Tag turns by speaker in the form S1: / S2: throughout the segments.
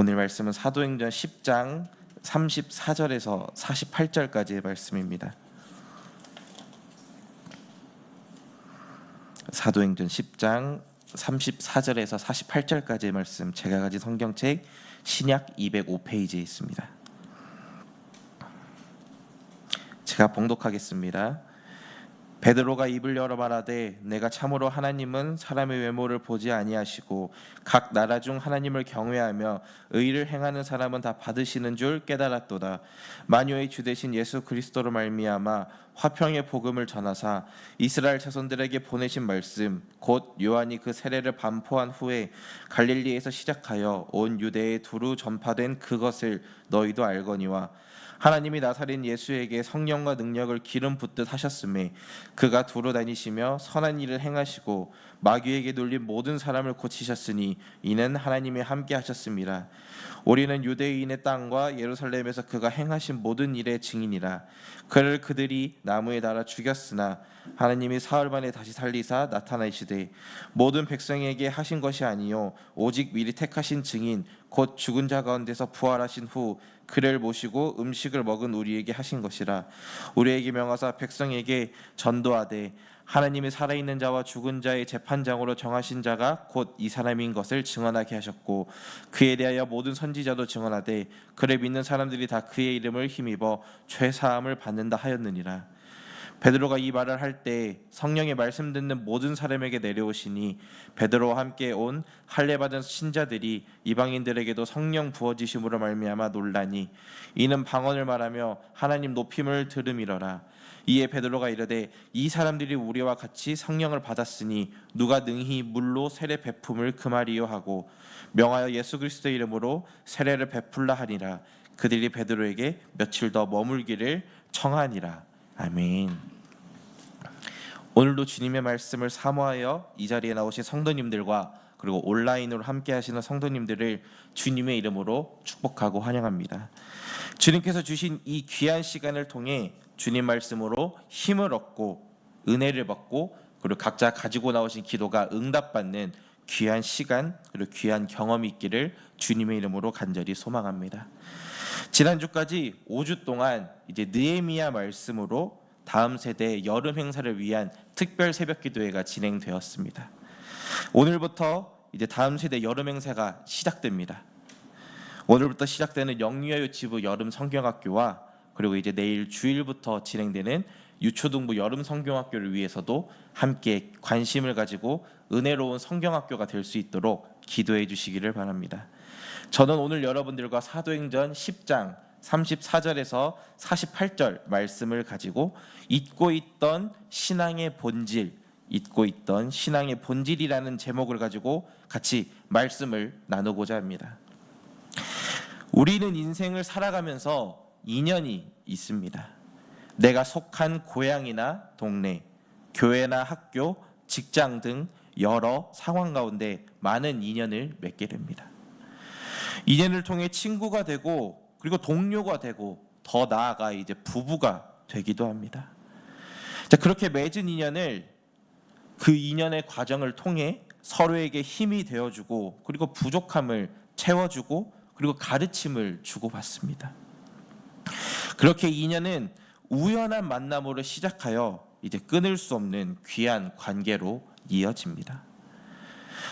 S1: 오늘 말씀은 사도행전 10장 34절에서 48절까지의 말씀입니다. 사도행전 10장 34절에서 48절까지의 말씀 제가 가진 성경책 신약 205페이지에 있습니다. 제가 봉독하겠습니다. 베드로가 입을 열어 말하되 내가 참으로 하나님은 사람의 외모를 보지 아니하시고 각 나라 중 하나님을 경외하며 의를 행하는 사람은 다 받으시는 줄 깨달았도다. 만유의 주 대신 예수 그리스도로 말미암아 화평의 복음을 전하사 이스라엘 자손들에게 보내신 말씀 곧 요한이 그 세례를 반포한 후에 갈릴리에서 시작하여 온 유대에 두루 전파된 그것을 너희도 알거니와 하나님이 나사렛 예수에게 성령과 능력을 기름 붓듯 하셨음에 그가 두루 다니시며 선한 일을 행하시고 마귀에게 눌린 모든 사람을 고치셨으니 이는 하나님이 함께 하셨습니다. 우리는 유대인의 땅과 예루살렘에서 그가 행하신 모든 일의 증인이라 그를 그들이 나무에 달아 죽였으나 하나님이 사흘 만에 다시 살리사 나타나시되 모든 백성에게 하신 것이 아니요 오직 미리 택하신 증인 곧 죽은 자 가운데서 부활하신 후 그를 모시고 음식을 먹은 우리에게 하신 것이라. 우리에게 명하사 백성에게 전도하되 하나님이 살아있는 자와 죽은 자의 재판장으로 정하신 자가 곧 이 사람인 것을 증언하게 하셨고 그에 대하여 모든 선지자도 증언하되 그를 믿는 사람들이 다 그의 이름을 힘입어 죄 사함을 받는다 하였느니라 베드로가 이 말을 할 때 성령의 말씀 듣는 모든 사람에게 내려오시니 베드로와 함께 온 할례 받은 신자들이 이방인들에게도 성령 부어지심으로 말미암아 놀라니 이는 방언을 말하며 하나님 높임을 들음이러라. 이에 베드로가 이르되 이 사람들이 우리와 같이 성령을 받았으니 누가 능히 물로 세례 베품을 금하리요 하고 명하여 예수 그리스도의 이름으로 세례를 베풀라 하니라. 그들이 베드로에게 며칠 더 머물기를 청하니라 아멘. 오늘도 주님의 말씀을 사모하여 이 자리에 나오신 성도님들과 그리고 온라인으로 함께 하시는 성도님들을 주님의 이름으로 축복하고 환영합니다. 주님께서 주신 이 귀한 시간을 통해 주님 말씀으로 힘을 얻고 은혜를 받고 그리고 각자 가지고 나오신 기도가 응답받는 귀한 시간 그리고 귀한 경험이 있기를 주님의 이름으로 간절히 소망합니다. 지난주까지 5주 동안 이제 느헤미야 말씀으로 다음 세대 여름 행사를 위한 특별 새벽 기도회가 진행되었습니다. 오늘부터 이제 다음 세대 여름 행사가 시작됩니다. 오늘부터 시작되는 영유아유 지부 여름 성경학교와 그리고 이제 내일 주일부터 진행되는 유초등부 여름 성경학교를 위해서도 함께 관심을 가지고 은혜로운 성경학교가 될 수 있도록 기도해 주시기를 바랍니다. 저는 오늘 여러분들과 사도행전 10장 34절에서 48절 말씀을 가지고 잊고 있던 신앙의 본질, 잊고 있던 신앙의 본질이라는 제목을 가지고 같이 말씀을 나누고자 합니다. 우리는 인생을 살아가면서 인연이 있습니다. 내가 속한 고향이나 동네, 교회나 학교, 직장 등 여러 상황 가운데 많은 인연을 맺게 됩니다. 인연을 통해 친구가 되고 그리고 동료가 되고 더 나아가 이제 부부가 되기도 합니다. 자, 그렇게 맺은 인연을 그 인연의 과정을 통해 서로에게 힘이 되어주고 그리고 부족함을 채워주고 그리고 가르침을 주고받습니다. 그렇게 인연은 우연한 만남으로 시작하여 이제 끊을 수 없는 귀한 관계로 이어집니다.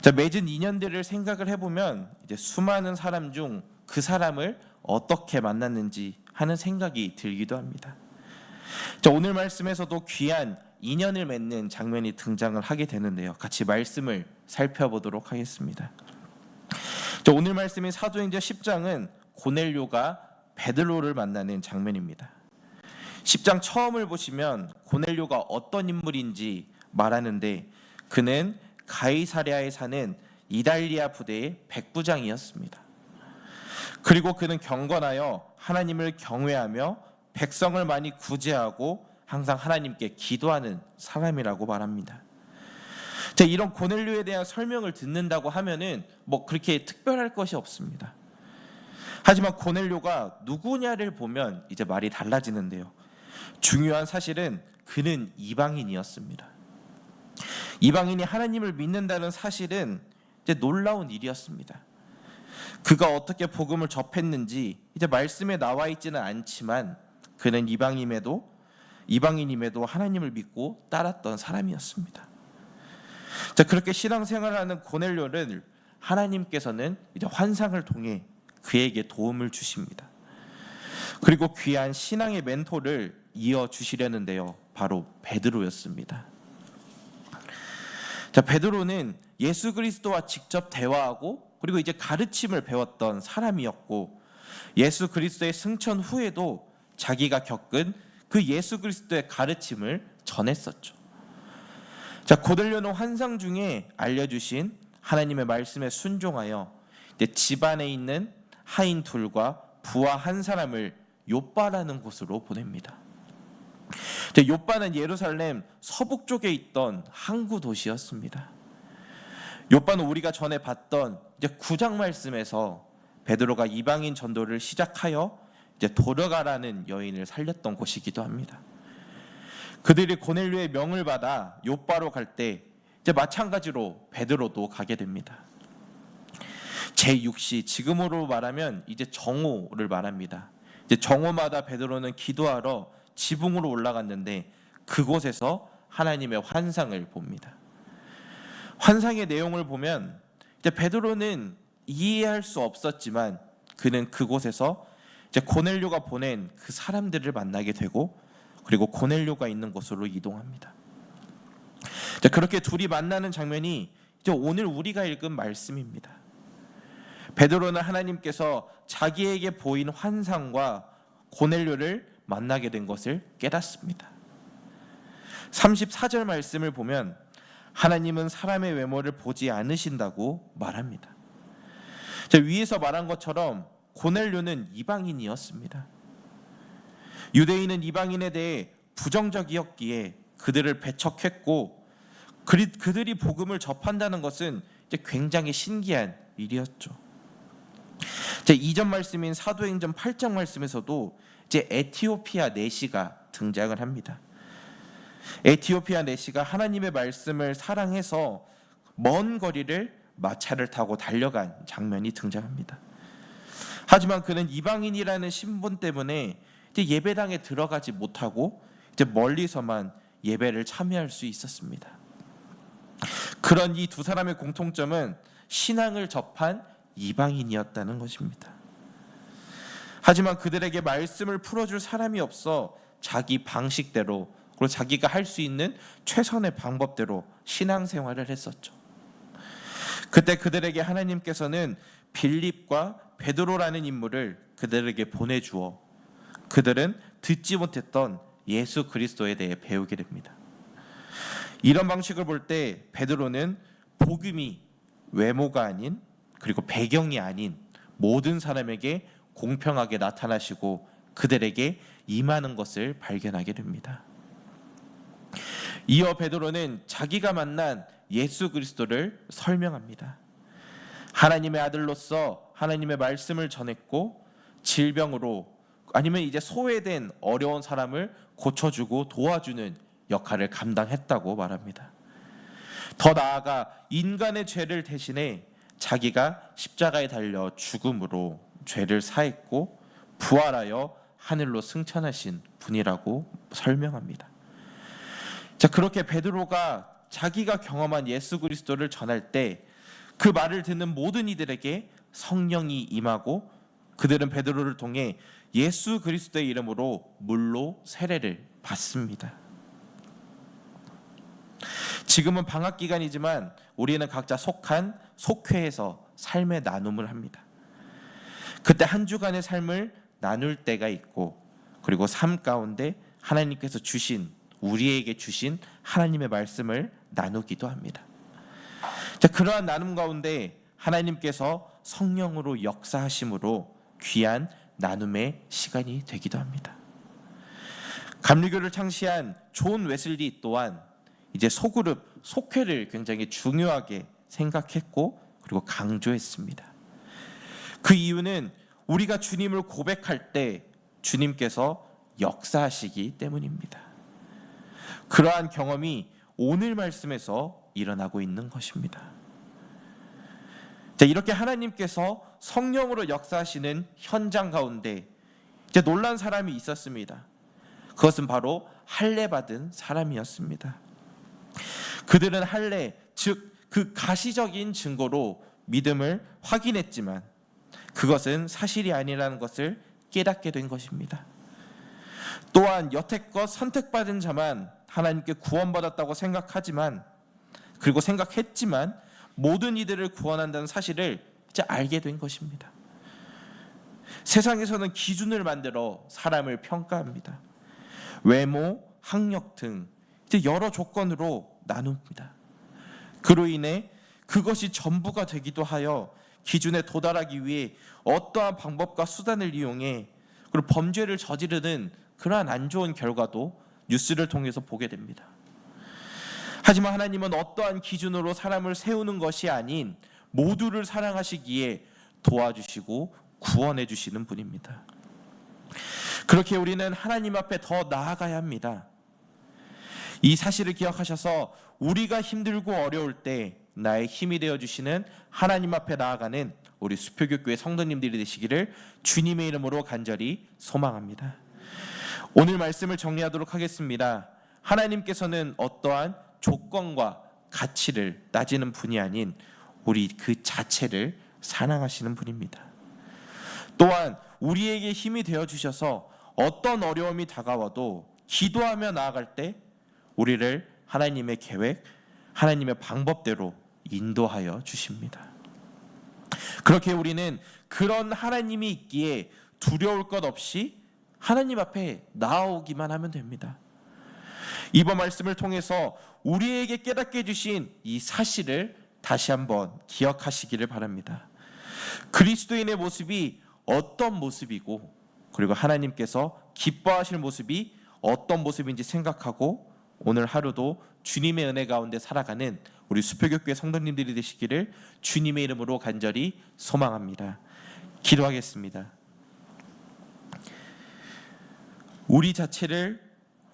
S1: 자, 맺은 인연들을 생각을 해보면 이제 수많은 사람 중 그 사람을 어떻게 만났는지 하는 생각이 들기도 합니다. 자, 오늘 말씀에서도 귀한 인연을 맺는 장면이 등장을 하게 되는데요. 같이 말씀을 살펴보도록 하겠습니다. 자, 오늘 말씀인 사도행전 10장은 고넬료가 베드로를 만나는 장면입니다. 10장 처음을 보시면 고넬료가 어떤 인물인지 말하는데 그는 가이사랴에 사는 이달리아 부대의 백부장이었습니다. 그리고 그는 경건하여 하나님을 경외하며 백성을 많이 구제하고 항상 하나님께 기도하는 사람이라고 말합니다. 자, 이런 고넬료에 대한 설명을 듣는다고 하면은 뭐 그렇게 특별할 것이 없습니다. 하지만 고넬료가 누구냐를 보면 이제 말이 달라지는데요. 중요한 사실은 그는 이방인이었습니다. 이방인이 하나님을 믿는다는 사실은 이제 놀라운 일이었습니다. 그가 어떻게 복음을 접했는지 이제 말씀에 나와 있지는 않지만 그는 이방임에도 이방인임에도 하나님을 믿고 따랐던 사람이었습니다. 자 그렇게 신앙생활하는 고넬료를 하나님께서는 이제 환상을 통해 그에게 도움을 주십니다. 그리고 귀한 신앙의 멘토를 이어 주시려는데요. 바로 베드로였습니다. 자, 베드로는 예수 그리스도와 직접 대화하고 그리고 이제 가르침을 배웠던 사람이었고 예수 그리스도의 승천 후에도 자기가 겪은 그 예수 그리스도의 가르침을 전했었죠. 자, 고들려는 환상 중에 알려주신 하나님의 말씀에 순종하여 집안에 있는 하인 둘과 부하 한 사람을 요바라는 곳으로 보냅니다. 요바는 예루살렘 서북 쪽에 있던 항구 도시였습니다. 요바는 우리가 전에 봤던 이제 구장 말씀에서 베드로가 이방인 전도를 시작하여 이제 도르가라는 여인을 살렸던 곳이기도 합니다. 그들이 고넬료의 명을 받아 요바로 갈 때 이제 마찬가지로 베드로도 가게 됩니다. 제6시 지금으로 말하면 이제 정오를 말합니다. 이제 정오마다 베드로는 기도하러 지붕으로 올라갔는데 그곳에서 하나님의 환상을 봅니다. 환상의 내용을 보면 이제 베드로는 이해할 수 없었지만 그는 그곳에서 이제 고넬료가 보낸 그 사람들을 만나게 되고 그리고 고넬료가 있는 곳으로 이동합니다. 자, 그렇게 둘이 만나는 장면이 이제 오늘 우리가 읽은 말씀입니다. 베드로는 하나님께서 자기에게 보인 환상과 고넬료를 만나게 된 것을 깨닫습니다. 34절 말씀을 보면 하나님은 사람의 외모를 보지 않으신다고 말합니다. 자, 위에서 말한 것처럼 고넬료는 이방인이었습니다. 유대인은 이방인에 대해 부정적이었기에 그들을 배척했고 그들이 복음을 접한다는 것은 굉장히 신기한 일이었죠. 제 이전 말씀인 사도행전 8장 말씀에서도 이제 에티오피아 내시가 등장을 합니다. 에티오피아 내시가 하나님의 말씀을 사랑해서 먼 거리를 마차를 타고 달려간 장면이 등장합니다. 하지만 그는 이방인이라는 신분 때문에 이제 예배당에 들어가지 못하고 이제 멀리서만 예배를 참여할 수 있었습니다. 그런 이 두 사람의 공통점은 신앙을 접한 이방인이었다는 것입니다. 하지만 그들에게 말씀을 풀어줄 사람이 없어 자기 방식대로 그리고 자기가 할 수 있는 최선의 방법대로 신앙생활을 했었죠. 그때 그들에게 하나님께서는 빌립과 베드로라는 인물을 그들에게 보내주어 그들은 듣지 못했던 예수 그리스도에 대해 배우게 됩니다. 이런 방식을 볼 때 베드로는 복음이 외모가 아닌 그리고 배경이 아닌 모든 사람에게 공평하게 나타나시고 그들에게 임하는 것을 발견하게 됩니다. 이어 베드로는 자기가 만난 예수 그리스도를 설명합니다. 하나님의 아들로서 하나님의 말씀을 전했고 질병으로 아니면 이제 소외된 어려운 사람을 고쳐주고 도와주는 역할을 감당했다고 말합니다. 더 나아가 인간의 죄를 대신해 자기가 십자가에 달려 죽음으로 죄를 사했고 부활하여 하늘로 승천하신 분이라고 설명합니다. 자, 그렇게 베드로가 자기가 경험한 예수 그리스도를 전할 때 그 말을 듣는 모든 이들에게 성령이 임하고 그들은 베드로를 통해 예수 그리스도의 이름으로 물로 세례를 받습니다. 지금은 방학 기간이지만 우리는 각자 속한 속회에서 삶의 나눔을 합니다. 그때 한 주간의 삶을 나눌 때가 있고 그리고 삶 가운데 하나님께서 주신 우리에게 주신 하나님의 말씀을 나누기도 합니다. 자, 그러한 나눔 가운데 하나님께서 성령으로 역사하심으로 귀한 나눔의 시간이 되기도 합니다. 감리교를 창시한 존 웨슬리 또한 이제 소그룹 속회를 굉장히 중요하게 생각했고 그리고 강조했습니다. 그 이유는 우리가 주님을 고백할 때 주님께서 역사하시기 때문입니다. 그러한 경험이 오늘 말씀에서 일어나고 있는 것입니다. 자, 이렇게 하나님께서 성령으로 역사하시는 현장 가운데 이제 놀란 사람이 있었습니다. 그것은 바로 할례 받은 사람이었습니다. 그들은 할례 즉 그 가시적인 증거로 믿음을 확인했지만 그것은 사실이 아니라는 것을 깨닫게 된 것입니다. 또한 여태껏 선택받은 자만 하나님께 구원받았다고 생각하지만 그리고 생각했지만 모든 이들을 구원한다는 사실을 이제 알게 된 것입니다. 세상에서는 기준을 만들어 사람을 평가합니다. 외모, 학력 등 이제 여러 조건으로 나눕니다. 그로 인해 그것이 전부가 되기도 하여 기준에 도달하기 위해 어떠한 방법과 수단을 이용해 그리고 범죄를 저지르는 그러한 안 좋은 결과도 뉴스를 통해서 보게 됩니다. 하지만 하나님은 어떠한 기준으로 사람을 세우는 것이 아닌 모두를 사랑하시기에 도와주시고 구원해 주시는 분입니다. 그렇게 우리는 하나님 앞에 더 나아가야 합니다. 이 사실을 기억하셔서 우리가 힘들고 어려울 때 나의 힘이 되어 주시는 하나님 앞에 나아가는 우리 수표교 교회 성도님들이 되시기를 주님의 이름으로 간절히 소망합니다. 오늘 말씀을 정리하도록 하겠습니다. 하나님께서는 어떠한 조건과 가치를 따지는 분이 아닌 우리 그 자체를 사랑하시는 분입니다. 또한 우리에게 힘이 되어 주셔서 어떤 어려움이 다가와도 기도하며 나아갈 때 우리를 하나님의 계획, 하나님의 방법대로 인도하여 주십니다. 그렇게 우리는 그런 하나님이 있기에 두려울 것 없이 하나님 앞에 나아오기만 하면 됩니다. 이번 말씀을 통해서 우리에게 깨닫게 주신 이 사실을 다시 한번 기억하시기를 바랍니다. 그리스도인의 모습이 어떤 모습이고 그리고 하나님께서 기뻐하실 모습이 어떤 모습인지 생각하고 오늘 하루도 주님의 은혜 가운데 살아가는 우리 수표교회 성도님들이 되시기를 주님의 이름으로 간절히 소망합니다. 기도하겠습니다. 우리 자체를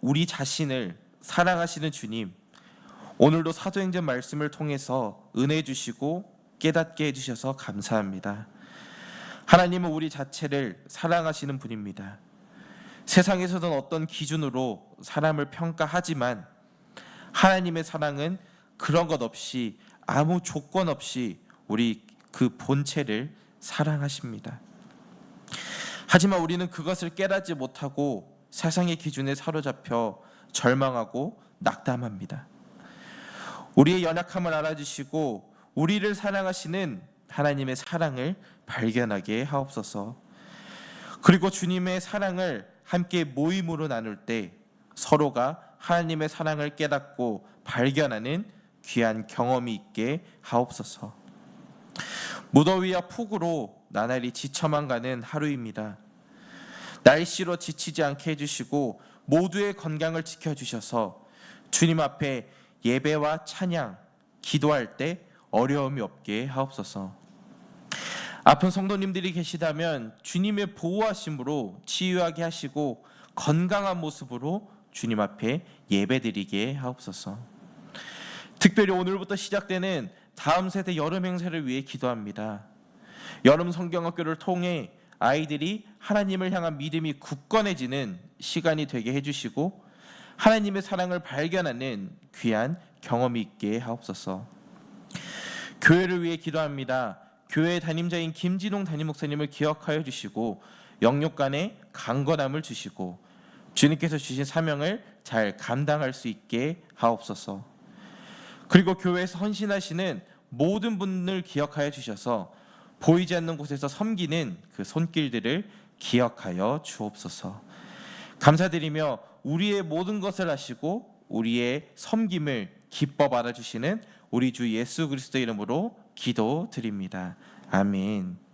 S1: 우리 자신을 사랑하시는 주님 오늘도 사도행전 말씀을 통해서 은혜 주시고 깨닫게 해 주셔서 감사합니다. 하나님은 우리 자체를 사랑하시는 분입니다. 세상에서는 어떤 기준으로 사람을 평가하지만 하나님의 사랑은 그런 것 없이 아무 조건 없이 우리 그 본체를 사랑하십니다. 하지만 우리는 그것을 깨닫지 못하고 세상의 기준에 사로잡혀 절망하고 낙담합니다. 우리의 연약함을 알아주시고 우리를 사랑하시는 하나님의 사랑을 발견하게 하옵소서. 그리고 주님의 사랑을 함께 모임으로 나눌 때 서로가 하나님의 사랑을 깨닫고 발견하는 귀한 경험이 있게 하옵소서. 무더위와 폭우로 나날이 지쳐만 가는 하루입니다. 날씨로 지치지 않게 해주시고 모두의 건강을 지켜주셔서 주님 앞에 예배와 찬양, 기도할 때 어려움이 없게 하옵소서. 아픈 성도님들이 계시다면 주님의 보호하심으로 치유하게 하시고 건강한 모습으로 주님 앞에 예배드리게 하옵소서. 특별히 오늘부터 시작되는 다음 세대 여름 행사를 위해 기도합니다. 여름 성경학교를 통해 아이들이 하나님을 향한 믿음이 굳건해지는 시간이 되게 해주시고 하나님의 사랑을 발견하는 귀한 경험이 있게 하옵소서. 교회를 위해 기도합니다. 교회 담임자인 김진홍 담임 목사님을 기억하여 주시고 영육간에 강건함을 주시고 주님께서 주신 사명을 잘 감당할 수 있게 하옵소서. 그리고 교회에서 헌신하시는 모든 분을 기억하여 주셔서 보이지 않는 곳에서 섬기는 그 손길들을 기억하여 주옵소서. 감사드리며 우리의 모든 것을 하시고 우리의 섬김을 기뻐 받아주시는 우리 주 예수 그리스도 이름으로 기도드립니다. 아멘.